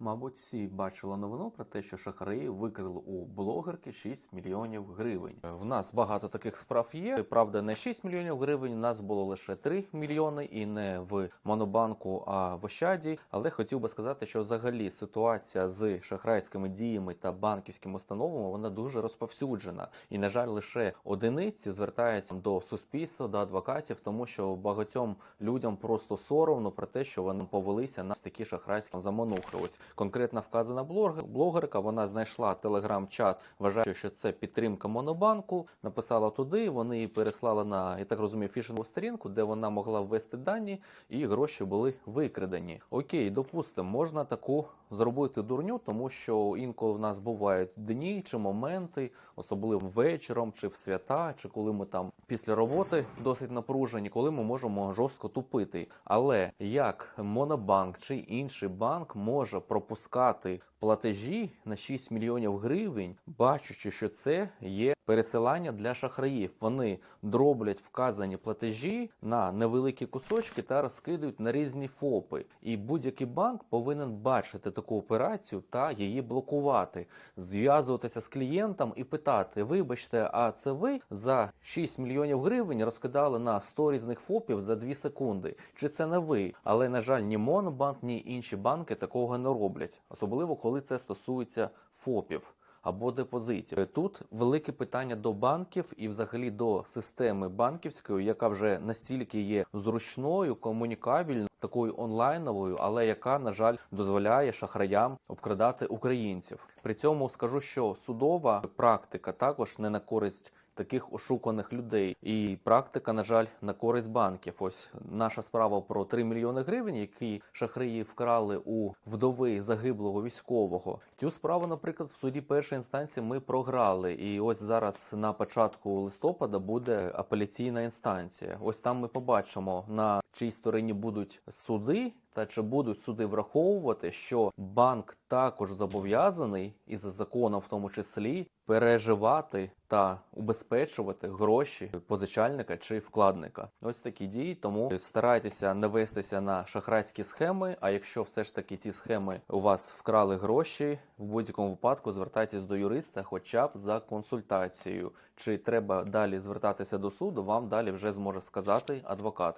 Мабуть, всі бачили новину про те, що шахраї викрили у блогерки 6 мільйонів гривень. Е, В нас багато таких справ є. Правда, не 6 мільйонів гривень. У нас було лише 3 мільйони, і не в Монобанку, а в Ощаді. Але хотів би сказати, що взагалі ситуація з шахрайськими діями та банківськими установами вона дуже розповсюджена. І на жаль, лише одиниці звертаються до суспільства, до адвокатів, тому що багатьом людям просто соромно про те, що вони повелися на такі шахрайські заманухи. Ось конкретно вказана блогер- блогерка. Вона знайшла телеграм-чат, вважаючи, що це підтримка монобанку. Написала туди. Вони її переслали на я так розумію, фішингову сторінку, де вона могла ввести дані, і гроші були викрадені. Окей, допустимо, можна таку зробити дурню, тому що інколи в нас бувають дні чи моменти, особливо вечором, чи в свята, чи коли ми там після роботи досить напружені, коли ми можемо жорстко тупити. Але як Монобанк чи інший банк може пропускати платежі на 6 мільйонів гривень, бачачи, що це є пересилання для шахраїв. Вони дроблять вказані платежі на невеликі кусочки та розкидують на різні ФОПи. І будь-який банк повинен бачити таку операцію та її блокувати, зв'язуватися з клієнтом і питати: вибачте, а це ви за 6 мільйонів гривень розкидали на 100 різних ФОПів за 2 секунди? Чи це не ви? Але на жаль, ні Монобанк, ні інші банки такого не роблять, особливо коли це стосується ФОПів або депозитів. Тут велике питання до банків і взагалі до системи банківської, яка вже настільки є зручною, комунікабельною, такою онлайновою, але яка, на жаль, дозволяє шахраям обкрадати українців. При цьому скажу, що судова практика також не на користь. Таких ошуканих людей, і практика, на жаль, на користь банків. Ось наша справа про 3 мільйони гривень, які шахраї вкрали у вдови загиблого військового. Цю справу, наприклад, в суді першої інстанції ми програли. І ось зараз на початку листопада буде апеляційна інстанція. Ось там ми побачимо на чиїй стороні будуть суди. Та чи будуть суди враховувати, що банк також зобов'язаний і за законом, в тому числі, переживати та убезпечувати гроші позичальника чи вкладника? Ось такі дії. Тому старайтеся не вестися на шахрайські схеми. А якщо все ж таки ці схеми у вас вкрали гроші, в будь-якому випадку звертайтесь до юриста, хоча б за консультацією. Чи треба далі звертатися до суду? Вам далі вже зможе сказати адвокат.